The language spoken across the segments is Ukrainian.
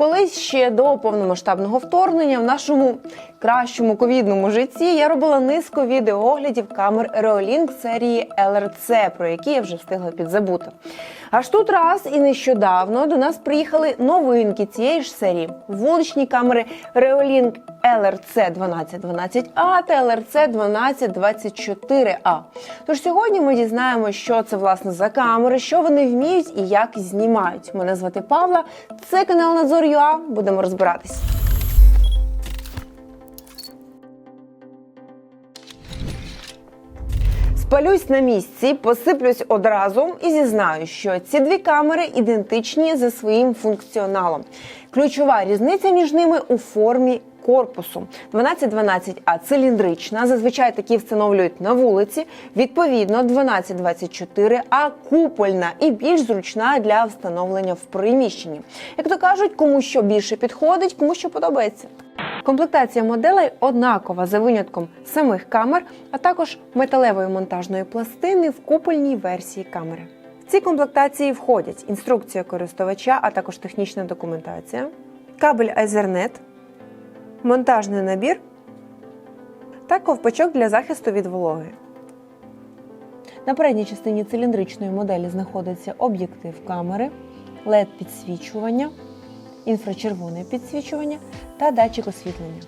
Колись ще до повномасштабного вторгнення в нашому кращому ковідному житті я робила низку відеооглядів камер Reolink серії LRC, про які я вже встигла підзабути. Аж тут раз і нещодавно до нас приїхали новинки цієї ж серії: вуличні камери Reolink LRC 1212A та LRC 1224A. Тож сьогодні ми дізнаємося, що це власне за камери, що вони вміють і як знімають. Мене звати Павла. Це канал Надзор ЮА. Будемо розбиратись. Спалюсь на місці, посиплюсь одразу і зізнаю, що ці дві камери ідентичні за своїм функціоналом. Ключова різниця між ними у формі корпусу. 1212А циліндрична. Зазвичай такі встановлюють на вулиці. Відповідно, 1224А купольна і більш зручна для встановлення в приміщенні. Як то кажуть, кому що більше підходить, кому що подобається. Комплектація моделей однакова за винятком самих камер, а також металевої монтажної пластини в купольній версії камери. В ці комплектації входять інструкція користувача, а також технічна документація, кабель Ethernet, монтажний набір та ковпачок для захисту від вологи. На передній частині циліндричної моделі знаходиться об'єктив камери, led підсвічування, інфрачервоне підсвічування та датчик освітлення.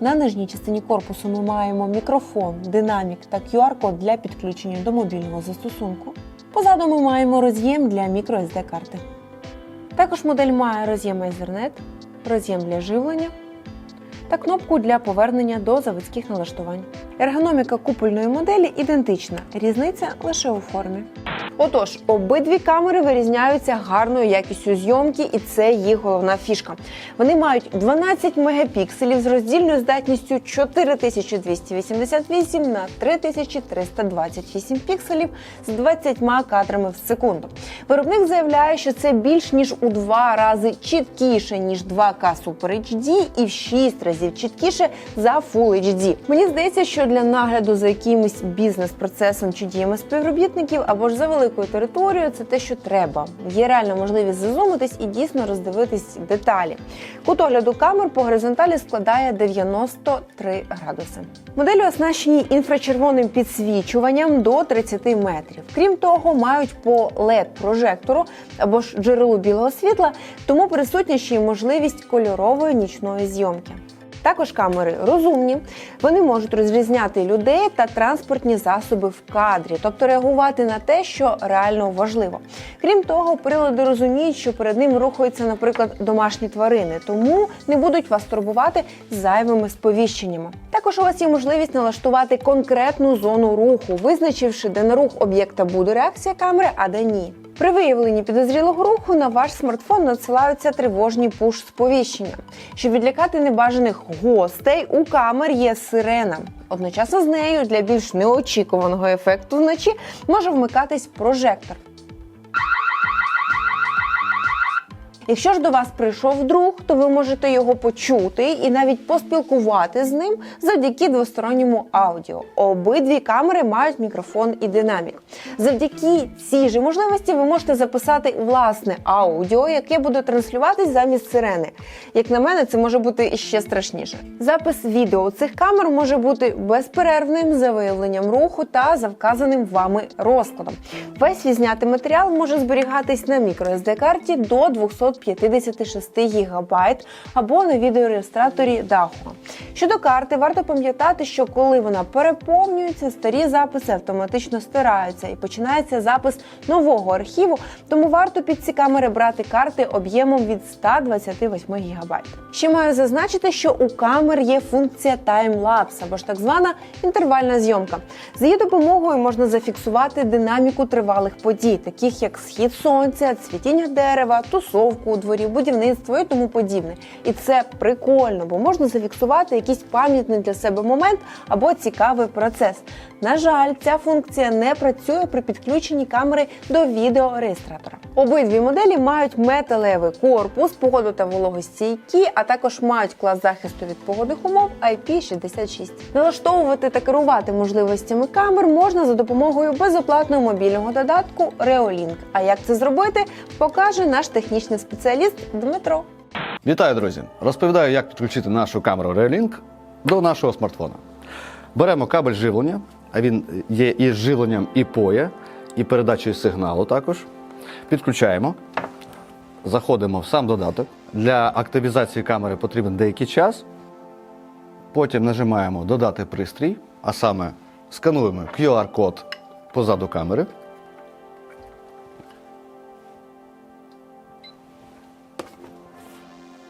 На нижній частині корпусу ми маємо мікрофон, динамік та QR-код для підключення до мобільного застосунку. Позаду ми маємо роз'єм для microSD карти. Також модель має роз'єм Ethernet, роз'єм для живлення та кнопку для повернення до заводських налаштувань. Ергономіка купольної моделі ідентична, різниця лише у формі. Отож, обидві камери вирізняються гарною якістю зйомки, і це їх головна фішка. Вони мають 12 мегапікселів з роздільною здатністю 4288 на 3328 пікселів з 20 кадрами в секунду. Виробник заявляє, що це більш ніж у два рази чіткіше ніж 2К Super HD і в 6 разів чіткіше за Full HD. Мені здається, що для нагляду за якимось бізнес-процесом чи діями співробітників або ж за великою територією це те, що треба. Є реальна можливість зазумитись і дійсно роздивитись деталі. Кут огляду камер по горизонталі складає 93 градуси. Моделі оснащені інфрачервоним підсвічуванням до 30 метрів. Крім того, мають по led прожектору або ж джерелу білого світла, тому присутня ще й можливість кольорової нічної зйомки. Також камери розумні, вони можуть розрізняти людей та транспортні засоби в кадрі, тобто реагувати на те, що реально важливо. Крім того, прилади розуміють, що перед ним рухаються, наприклад, домашні тварини, тому не будуть вас турбувати зайвими сповіщеннями. Також у вас є можливість налаштувати конкретну зону руху, визначивши, де на рух об'єкта буде реакція камери, а де ні. При виявленні підозрілого руху на ваш смартфон надсилаються тривожні пуш-сповіщення. Щоб відлякати небажаних гостей, у камер є сирена. Одночасно з нею для більш неочікуваного ефекту вночі може вмикатись прожектор. Якщо ж до вас прийшов друг, то ви можете його почути і навіть поспілкувати з ним завдяки двосторонньому аудіо. Обидві камери мають мікрофон і динамік. Завдяки цій же можливості ви можете записати власне аудіо, яке буде транслюватись замість сирени. Як на мене, це може бути іще страшніше. Запис відео цих камер може бути безперервним за виявленням руху та за вказаним вами розкладом. Весь відзнятий матеріал може зберігатись на microSD карті до 256 ГБ або на відеореєстраторі Dahua. Щодо карти, варто пам'ятати, що коли вона переповнюється, старі записи автоматично стираються і починається запис нового архіву, тому варто під ці камери брати карти об'ємом від 128 ГБ. Ще маю зазначити, що у камер є функція таймлапс або ж так звана інтервальна зйомка. За її допомогою можна зафіксувати динаміку тривалих подій, таких як схід сонця, цвітіння дерева, тусовку у дворі, будівництво і тому подібне. І це прикольно, бо можна зафіксувати якийсь пам'ятний для себе момент або цікавий процес. На жаль, ця функція не працює при підключенні камери до відеореєстратора. Обидві моделі мають металевий корпус, погоду та вологостійкі, а також мають клас захисту від погодних умов IP66. Налаштовувати та керувати можливостями камер можна за допомогою безоплатного мобільного додатку Reolink. А як це зробити, покаже наш технічний спеціаліст Дмитро. Вітаю, друзі! Розповідаю, як підключити нашу камеру Reolink до нашого смартфона. Беремо кабель живлення, а він є і живленням і POE, і передачею сигналу також. Підключаємо, заходимо в сам додаток. Для активізації камери потрібен деякий час. Потім нажимаємо Додати пристрій, а саме скануємо QR-код позаду камери.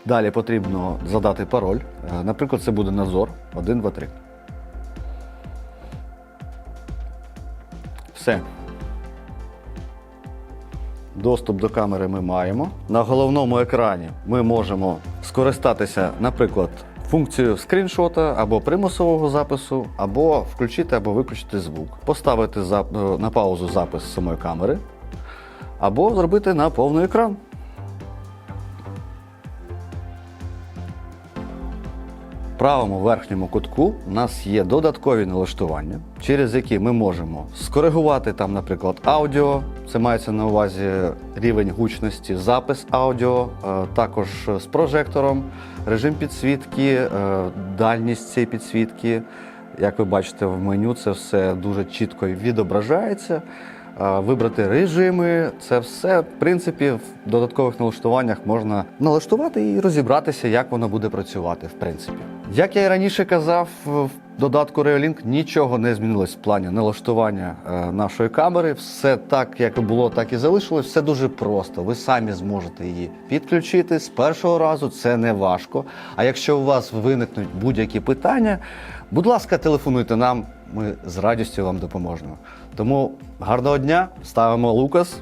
Далі потрібно задати пароль. Е, Наприклад, це буде Назор 1, 2, 3. Все. Доступ до камери ми маємо. На головному екрані ми можемо скористатися, наприклад, функцією скріншота або примусового запису, або включити або виключити звук, поставити е, на паузу запис самої камери, або зробити на повний екран. Правому верхньому кутку у нас є додаткові налаштування, через які ми можемо скоригувати там, наприклад, аудіо. Це мається на увазі рівень гучності, запис аудіо, е, також з прожектором, режим підсвітки, е, дальність цієї підсвітки. Як ви бачите в меню, це все дуже чітко відображається. Вибрати режими, це все, в принципі, в додаткових налаштуваннях можна налаштувати і розібратися, як воно буде працювати, в принципі. Як я і раніше казав, в додатку Reolink нічого не змінилось в плані налаштування е, нашої камери. Все так, як і було, так і залишилось. Все дуже просто. Ви самі зможете її підключити з першого разу. Це не важко. А якщо у вас виникнуть будь-які питання, будь ласка, телефонуйте нам. Ми з радістю вам допоможемо. Тому гарного дня, ставимо Лукас.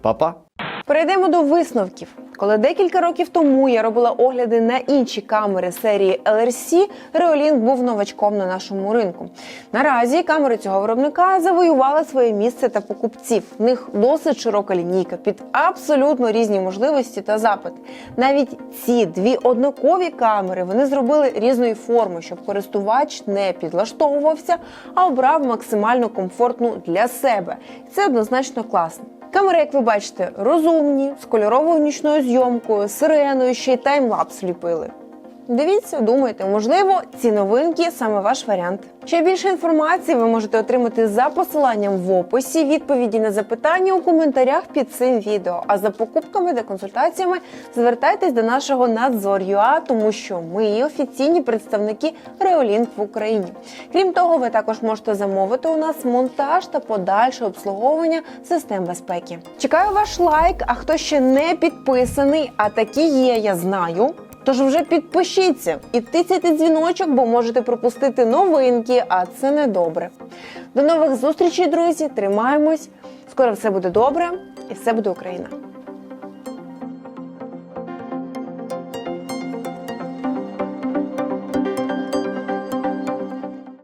Па-па! Перейдемо до висновків. Коли декілька років тому я робила огляди на інші камери серії LRC, Reolink був новачком на нашому ринку. Наразі камери цього виробника завоювали своє місце та покупців. В них досить широка лінійка під абсолютно різні можливості та запити. Навіть ці дві однакові камери вони зробили різної форми, щоб користувач не підлаштовувався, а обрав максимально комфортну для себе. Це однозначно класно. Камери, як ви бачите, розумні, з кольоровою нічною зйомкою, сиреною, ще й таймлапс ліпили. Дивіться, думайте, можливо, ці новинки саме ваш варіант. Ще більше інформації ви можете отримати за посиланням в описі, відповіді на запитання у коментарях під цим відео. А за покупками та консультаціями звертайтесь до нашого Надзор.ua, тому що ми офіційні представники Reolink в Україні. Крім того, ви також можете замовити у нас монтаж та подальше обслуговування систем безпеки. Чекаю ваш лайк. А хто ще не підписаний, а такі є, я знаю. Тож вже підпишіться і тицяйте дзвіночок, бо можете пропустити новинки, а це не добре. До нових зустрічей, друзі! Тримаємось! Скоро все буде добре і все буде Україна!